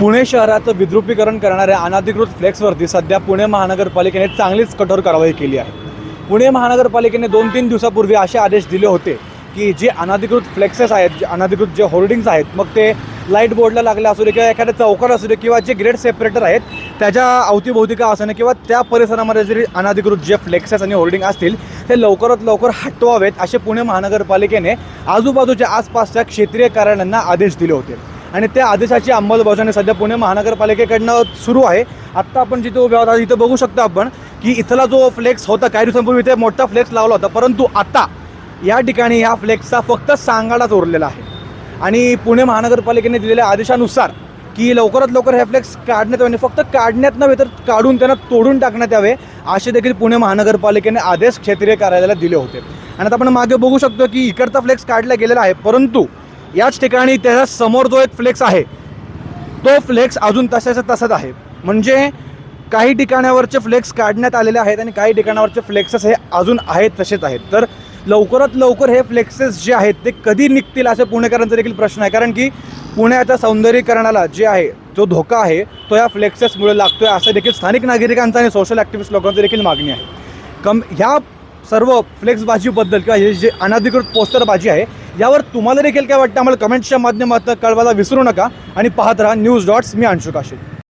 पुणे शहराचं विद्रुपीकरण करणाऱ्या अनधिकृत फ्लेक्सवरती सध्या पुणे महानगरपालिकेने चांगलीच कठोर कारवाई केली आहे. पुणे महानगरपालिकेने दोन तीन दिवसापूर्वी असे आदेश दिले होते की जे अनधिकृत फ्लेक्सेस आहेत जे अनधिकृत जे होर्डिंग्स आहेत मग ते लाइट बोर्डला लागले असू दे किंवा एखाद्या चौकात असू दे किंवा जे ग्रेड सेपरेटर आहेत त्याच्या अवतीभोवती का असं किंवा त्या परिसरामध्ये जरी अनधिकृत जे फ्लेक्सेस आणि होर्डिंग असतील ते लवकरात लवकर हटवावेत असे पुणे महानगरपालिकेने आजूबाजूच्या आसपासच्या क्षेत्रीय कार्यालयांना आदेश दिले होते. आणि त्या आदेशाची अंमलबजावणी सध्या पुणे महानगरपालिकेकडनं सुरू आहे. आत्ता आपण जिथे उभे आहोत इथं बघू शकतो आपण की इथला जो फ्लेक्स होता काही दिवसांपूर्वी इथे मोठा फ्लेक्स लावला होता परंतु आता या ठिकाणी ह्या फ्लेक्सचा फक्त सांगाडाच उरलेला आहे. आणि पुणे महानगरपालिकेने दिलेल्या आदेशानुसार की लवकरात लवकर हे फ्लेक्स काढण्यात यावे फक्त काढण्यात नव्हे तर काढून त्यांना तोडून टाकण्यात यावे असे देखील पुणे महानगरपालिकेने आदेश क्षेत्रीय कार्यालयाला दिले होते. आणि आता आपण मागे बघू शकतो की इकडचा फ्लेक्स काढला गेलेला आहे परंतु याच ठिकाणी त्याच्यासमोर जो एक फ्लेक्स आहे तो फ्लेक्स अजून तशाचा तसाच आहे. म्हणजे काही ठिकाणावरचे फ्लेक्स काढण्यात आलेले आहेत आणि काही ठिकाणावरचे फ्लेक्सेस हे अजून आहेत तसेच आहेत. तर लवकरात लवकर हे फ्लेक्सेस जे आहेत ते कधी निघतील असे पुणेकरांचा देखील प्रश्न आहे. कारण की पुण्याच्या सौंदर्यीकरणाला जे आहे जो धोका आहे तो या फ्लेक्सेसमुळे लागतोय असं देखील स्थानिक नागरिकांचा आणि सोशल ॲक्टिव्हिस्ट लोकांची देखील मागणी आहे. कम ह्या सर्व फ्लेक्सबाजीबद्दल किंवा हे जे अनधिकृत पोस्टरबाजी आहे यावर तुम्हाला देखील काय वाटतं? आम्हाला कमेंट्सच्या माध्यमातून कळवायला विसरू नका आणि पाहत राहा न्यूज डॉट्स. मी अंशुक आशिक